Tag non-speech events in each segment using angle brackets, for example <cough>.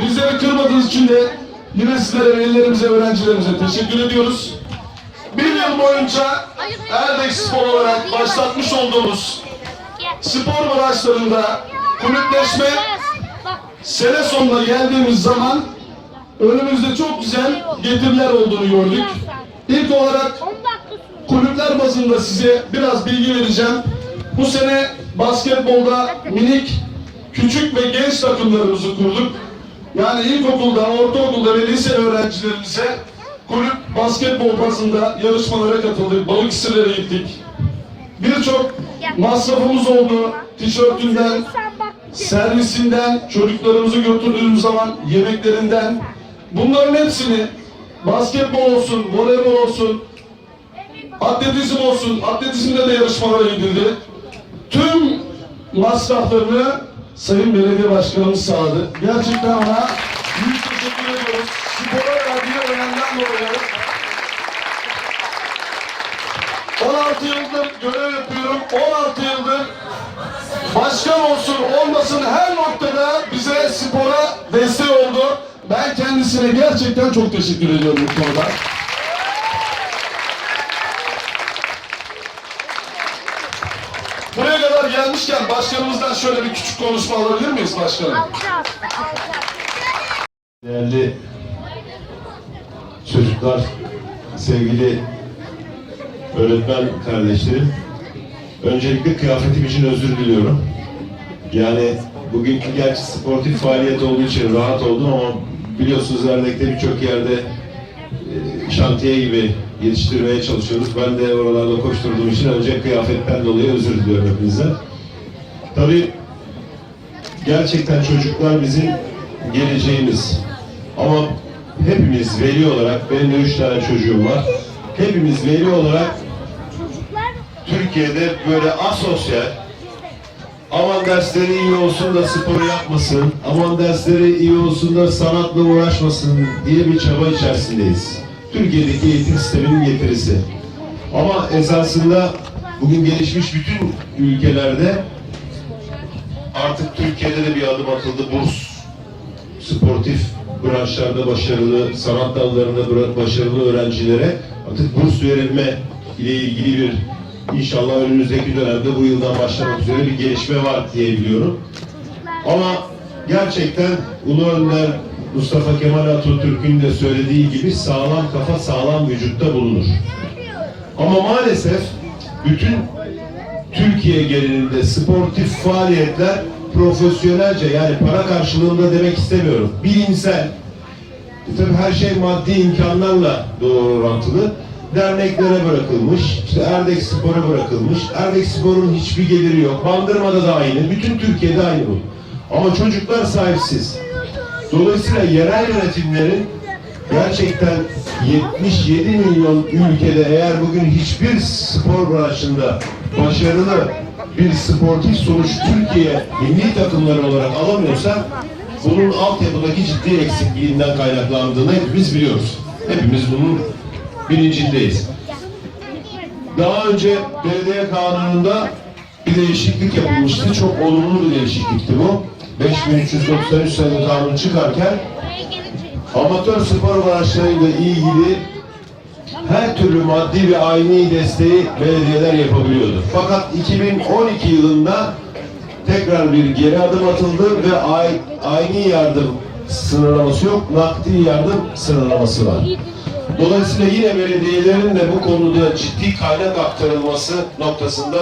Bizleri kırmadığınız için de yine sizlere, velilerimize, öğrencilerimize teşekkür ediyoruz. Bir yıl boyunca Erdek Spor olarak başlatmış olduğumuz spor branşlarında kulüpleşme sene sonuna geldiğimiz zaman önümüzde çok güzel getiriler olduğunu gördük. İlk olarak kulüpler bazında size biraz bilgi vereceğim. Bu sene basketbolda minik, küçük ve genç takımlarımızı kurduk. Yani ilkokulda, ortaokulda ve lise öğrencilerimize kulüp basketbol bazında yarışmalara katıldık. Balıkesirlere gittik. Birçok masrafımız oldu. Tişörtünden, servisinden, çocuklarımızı götürdüğümüz zaman yemeklerinden. Bunların hepsini basketbol olsun, voleybol olsun, atletizm olsun, atletizmde de yarışmalara gidildi. Tüm masraflarını Sayın Belediye Başkanımız sağladı. Gerçekten ona büyük teşekkür ediyoruz. Spora verdiği önemden dolayı. 16 yıldır görev yapıyorum. 16 yıldır başkan olsun olmasın her noktada bize spora destek oldu. Ben kendisine gerçekten çok teşekkür ediyorum bu konuda. Gelmişken başkanımızdan şöyle bir küçük konuşma alabilir miyiz başkanım? Değerli çocuklar, sevgili öğretmen kardeşlerim, öncelikle kıyafetim için özür diliyorum. Yani bugünkü gerçi sportif faaliyet olduğu için rahat oldum ama biliyorsunuz Erdek'te birçok yerde şantiye gibi yetiştirmeye çalışıyoruz. Ben de oralarda koşturduğum için önce kıyafetten dolayı özür diliyorum hepinize. Tabii gerçekten çocuklar bizim geleceğimiz. Ama hepimiz veli olarak, benim de üç tane çocuğum var. Hepimiz veli olarak Türkiye'de böyle asosyal, aman dersleri iyi olsun da sporu yapmasın, aman dersleri iyi olsun da sanatla uğraşmasın diye bir çaba içerisindeyiz. Türkiye'deki eğitim sisteminin getirisi. Ama esasında bugün gelişmiş bütün ülkelerde artık Türkiye'de de bir adım atıldı. Burs sportif branşlarda başarılı, sanat dallarında başarılı öğrencilere artık burs verilme ile ilgili bir inşallah önümüzdeki dönemde bu yıldan başlamak üzere bir gelişme var diye biliyorum. Ama gerçekten Ulu Önder Mustafa Kemal Atatürk'ün de söylediği gibi sağlam kafa sağlam vücutta bulunur. Ama maalesef bütün Türkiye genelinde sportif faaliyetler profesyonelce yani para karşılığında demek istemiyorum. Bilimsel, tabii her şey maddi imkanlarla doğru orantılı. Derneklere bırakılmış, işte Erdek Spor'a bırakılmış. Erdek Spor'un hiçbir geliri yok. Bandırma'da da aynı, bütün Türkiye'de aynı bu. Ama çocuklar sahipsiz. Dolayısıyla yerel yönetimlerin gerçekten 77 milyon ülkede eğer bugün hiçbir spor branşında başarılı bir sportif sonuç Türkiye milli takımları olarak alamıyorsa bunun altyapıdaki ciddi eksikliğinden kaynaklandığını hepimiz biliyoruz. Hepimiz bunun bilincindeyiz. Daha önce belediye kanununda bir değişiklik yapılmıştı. Çok olumlu bir değişiklikti bu. 5393 sayılı kanun çıkarken amatör spor branşlarıyla ilgili her türlü maddi ve aynı desteği belediyeler yapabiliyordu. Fakat 2012 yılında tekrar bir geri adım atıldı ve ay- aynı yardım sınırlaması yok, nakdi yardım sınırlaması var. Dolayısıyla yine belediyelerin de bu konuda ciddi kaynak aktarılması noktasında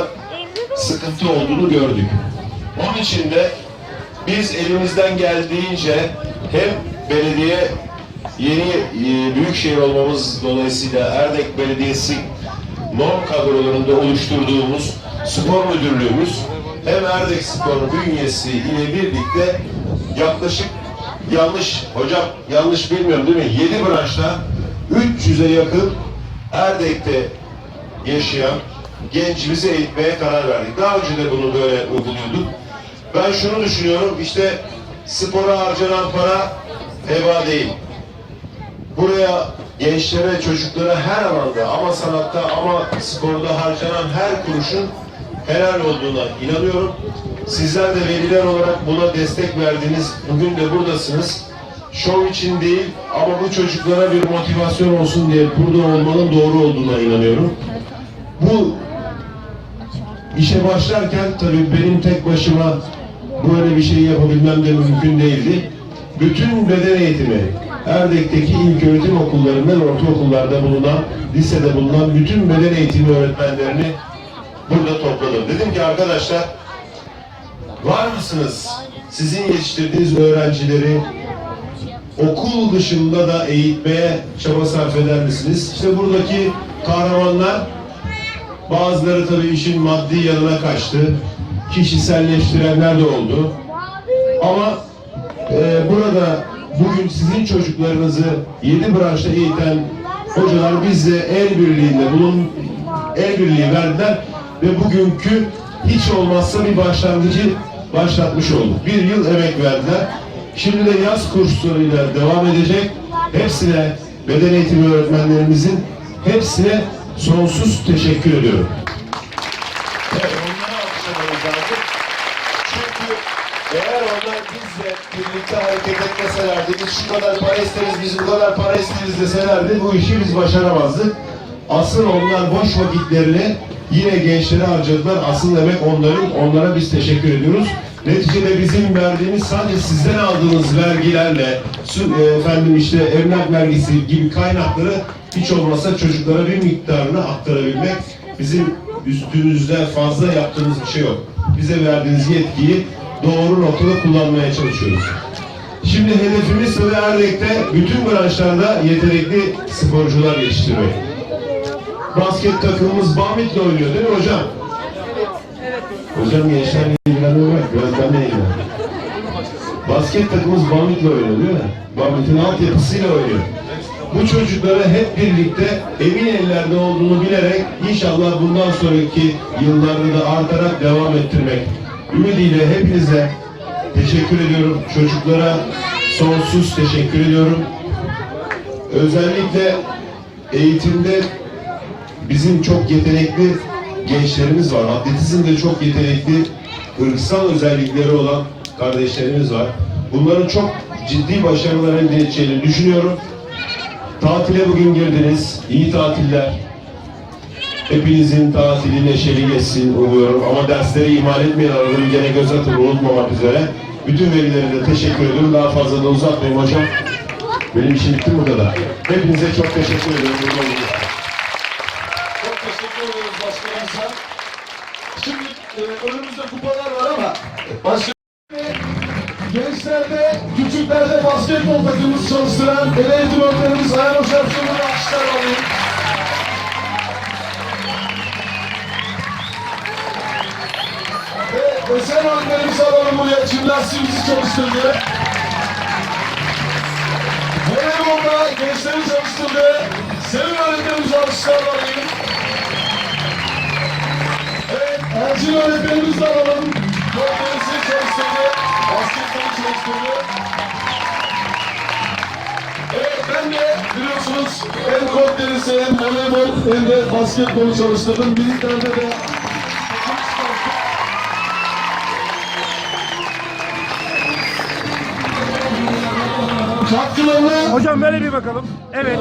sıkıntı olduğunu gördük. Onun için de biz elimizden geldiğince hem belediye yeni e, büyükşehir olmamız dolayısıyla Erdek Belediyesi norm kadrolarında oluşturduğumuz spor müdürlüğümüz hem Erdek Spor bünyesi ile birlikte yaklaşık yanlış hocam yanlış bilmiyorum değil mi? 7 branşta 300'e yakın Erdek'te yaşayan gencimizi eğitmeye karar verdik. Daha önce de bunu böyle uyguluyorduk. Ben şunu düşünüyorum işte spora harcanan para heba değil. Buraya gençlere, çocuklara her alanda ama sanatta ama sporda harcanan her kuruşun helal olduğuna inanıyorum. Sizler de veliler olarak buna destek verdiniz. Bugün de buradasınız. Şov için değil ama bu çocuklara bir motivasyon olsun diye burada olmanın doğru olduğuna inanıyorum. Bu işe başlarken tabii benim tek başıma böyle bir şey yapabilmem de mümkün değildi. Bütün beden eğitimi, Erdek'teki ilk öğretim okullarından ortaokullarda bulunan, lisede bulunan bütün beden eğitimi öğretmenlerini burada topladım. Dedim ki arkadaşlar, var mısınız? Sizin yetiştirdiğiniz öğrencileri okul dışında da eğitmeye çaba sarf eder misiniz? İşte buradaki kahramanlar Bazıları tabii işin maddi yanına kaçtı. Kişiselleştirenler de oldu. Ama e, burada bugün sizin çocuklarınızı yedi branşta eğiten hocalar bizle el birliğinde bulun el birliği verdiler ve bugünkü hiç olmazsa bir başlangıcı başlatmış olduk. Bir yıl emek verdiler. Şimdi de yaz kurslarıyla devam edecek. Hepsine beden eğitimi öğretmenlerimizin hepsine sonsuz teşekkür ediyorum. Çünkü eğer onlar bizle birlikte hareket etmeselerdi, biz şu kadar para isteriz, biz bu kadar para isteriz deselerdi bu işi biz başaramazdık. Asıl onlar boş vakitlerini yine gençlere harcadılar. Asıl emek onların, onlara biz teşekkür ediyoruz. Neticede bizim verdiğimiz sadece sizden aldığınız vergilerle, e, efendim işte emlak vergisi gibi kaynakları hiç olmazsa çocuklara bir miktarını aktarabilmek bizim üstümüzde fazla yaptığımız bir şey yok. Bize verdiğiniz yetkiyi doğru noktada kullanmaya çalışıyoruz. Şimdi hedefimiz tabii Erdek'te bütün branşlarda yetenekli sporcular yetiştirmek. Basket takımımız Bamit'le oynuyor değil mi hocam? Hocam gençlerle ilgileniyor bak, biraz ben de ilgilen. Basket takımımız Bamit'le oynuyor değil mi? Bamit'in altyapısıyla oynuyor. Bu çocukları hep birlikte emin ellerde olduğunu bilerek inşallah bundan sonraki yıllarda da artarak devam ettirmek ümidiyle hepinize teşekkür ediyorum. Çocuklara sonsuz teşekkür ediyorum. Özellikle eğitimde bizim çok yetenekli gençlerimiz var. Atletizmde çok yetenekli, ırksal özellikleri olan kardeşlerimiz var. Bunların çok ciddi başarılar elde edeceğini düşünüyorum. Tatile bugün girdiniz. İyi tatiller. Hepinizin tatili neşeli geçsin umuyorum. Ama dersleri ihmal etmeyin. Arada bir gene göz atın unutmamak üzere. Bütün velilere de teşekkür ediyorum. Daha fazla da uzatmayayım hocam. Benim işim bitti bu kadar. Hepinize çok teşekkür ediyorum. Burada olduğunuz için. Çok teşekkür ediyoruz başkanımıza. Şimdi e, önümüzde kupalar var ama başka Gençlerde, küçüklerde basketbol takımımız çalıştıran el eğitim öğretmenimiz Ayhan sonunda alkışlar alayım. Ve Esen öğretmenimizi alalım buraya. Jimnastiğimizi çalıştırdı. Voleybolda gençleri çalıştırdı. Sevim öğretmenimizi alkışlar. Ercin öğretmenimizi alalım. Goldeniz'i çalıştırdı. Basketbolu çalıştırdı. Evet, ben de biliyorsunuz hem kod tenisi hem voleybol hem de basketbolu çalıştırdım. Birliklerde de katkılarını Hocam böyle bir bakalım. Evet.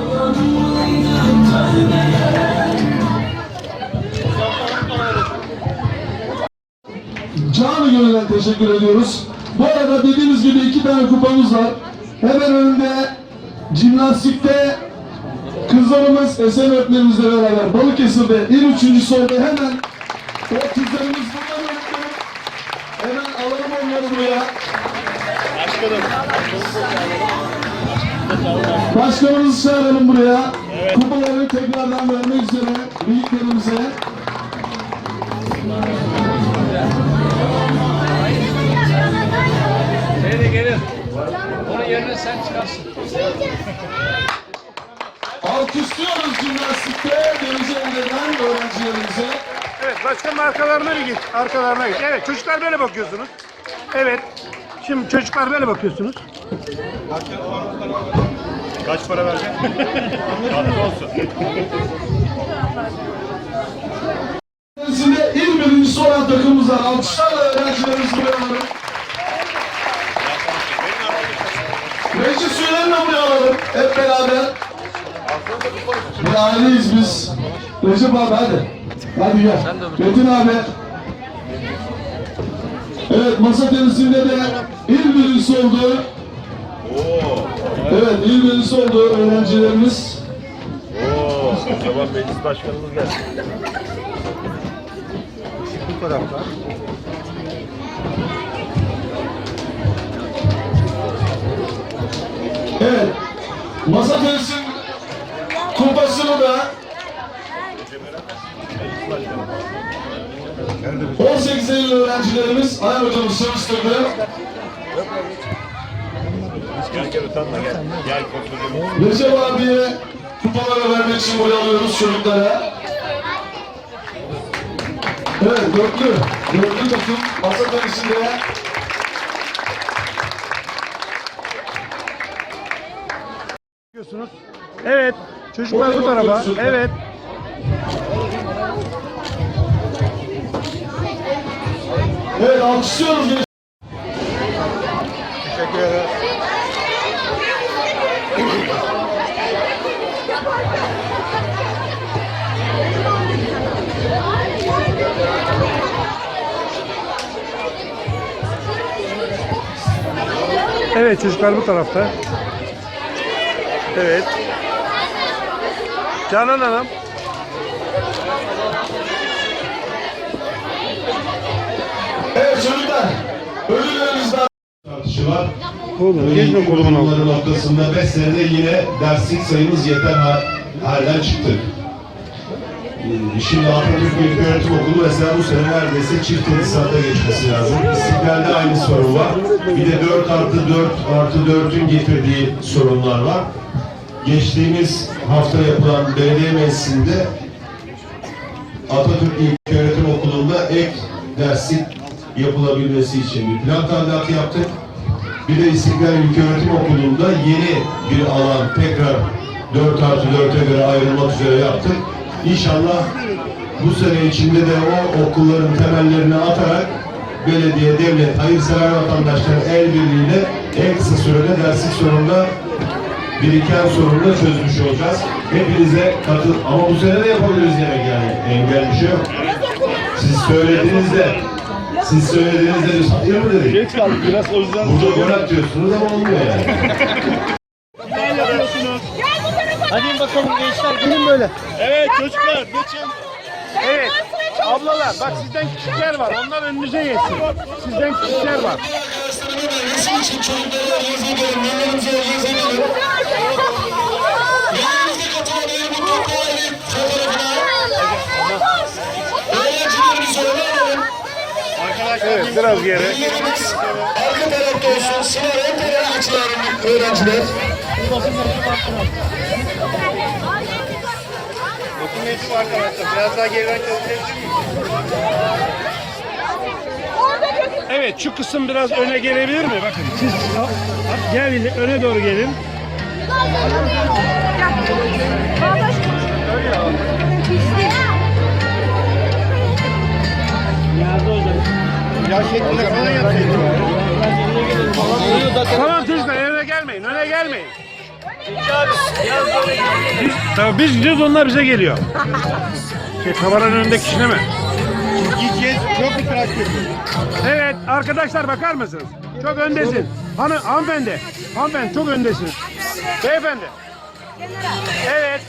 Canı gönülden teşekkür ediyoruz. Bu arada dediğimiz gibi iki tane kupamız var. Hemen önünde jimnastikte kızlarımız Esen öğretmenimizle beraber Balıkesir'de il üçüncüsü oldu. Hemen o kızlarımız burada öğretmenim. Hemen alalım onları buraya. Başkanımızı çağıralım buraya. Kupaları tekrardan vermek üzere büyüklerimize. Onun yerine sen çıkarsın. Alkışlıyoruz jimnastikte denize eden öğrencilerimize. Evet başkanım arkalarına bir git. Arkalarına git. Evet çocuklar böyle bakıyorsunuz. Evet. Şimdi çocuklar böyle bakıyorsunuz. Kaç para vereceksin? <laughs> Tatlı olsun. Kendisinde il birincisi olan takımımız var. Alkışlarla öğrencilerimizi de buraya alalım. Hep beraber. Bir aileyiz biz. Recep abi hadi. Hadi gel. Metin abi. Evet masa tenisinde de il birincisi oldu. Evet il birincisi oldu öğrencilerimiz. Oo, Zaman meclis başkanımız geldi. Evet. Masa tenisinin kupasını da 18 Eylül öğrencilerimiz Ayhan hocamız çalıştırdı. Gel gel. Recep abiye kupaları vermek için buraya alıyoruz çocuklara. Evet dörtlü. Dörtlü takım masa tenisinde Bakıyorsunuz. Evet. Çocuklar bu tarafa. Evet. Evet alkışlıyoruz. Teşekkür ederim. Evet çocuklar bu tarafta. Evet. Canan Hanım. Evet çocuklar. Ödüllerimizden tartışı var. Oğlum geçme kolumun altına. Noktasında 5 senede yine derslik sayımız yeter ha- halden çıktık. Şimdi Atatürk Milli Öğretim Okulu mesela bu sene neredeyse çift tesisata geçmesi lazım. İstiklal'de aynı sorun var. Bir de 4 artı 4 artı 4'ün getirdiği sorunlar var. Geçtiğimiz hafta yapılan belediye meclisinde Atatürk İlköğretim Okulu'nda ek derslik yapılabilmesi için bir plan tadilatı yaptık. Bir de İstiklal İlköğretim Okulu'nda yeni bir alan tekrar 4 artı 4'e göre ayrılmak üzere yaptık. İnşallah bu sene içinde de o okulların temellerini atarak belediye, devlet, hayırsever vatandaşların el birliğiyle en kısa sürede derslik sorununda biriken sorunu da çözmüş olacağız. Hepinize katıl ama bu sene de yapabiliriz demek yani. Engel bir şey yok. Siz söylediğinizde siz söylediğinizde biz hayır mı dedik? Geç kaldık biraz o yüzden. Burada gol atıyorsunuz ama olmuyor yani. Hadi bakalım gençler gelin böyle. Evet çocuklar geçin. Evet. Ablalar bak sizden küçükler var. Onlar önünüze geçsin. Sizden küçükler var. Evet biraz geri. Arka tarafta olsun. Sıra öğrenciler. Okul meclisi arkadaşlar. Biraz daha geriden çalışabilir Evet şu kısım biraz öne gelebilir mi? Bakın siz gelin öne doğru gelin. Biz, biz gidiyoruz onlar bize geliyor. Şey, kameranın önündeki kişine mi? Gideceğiz. Çok itiraz Evet arkadaşlar bakar mısınız? Çok öndesin. Hanı, hanımefendi. Hanımefendi çok öndesiniz. Beyefendi. Evet.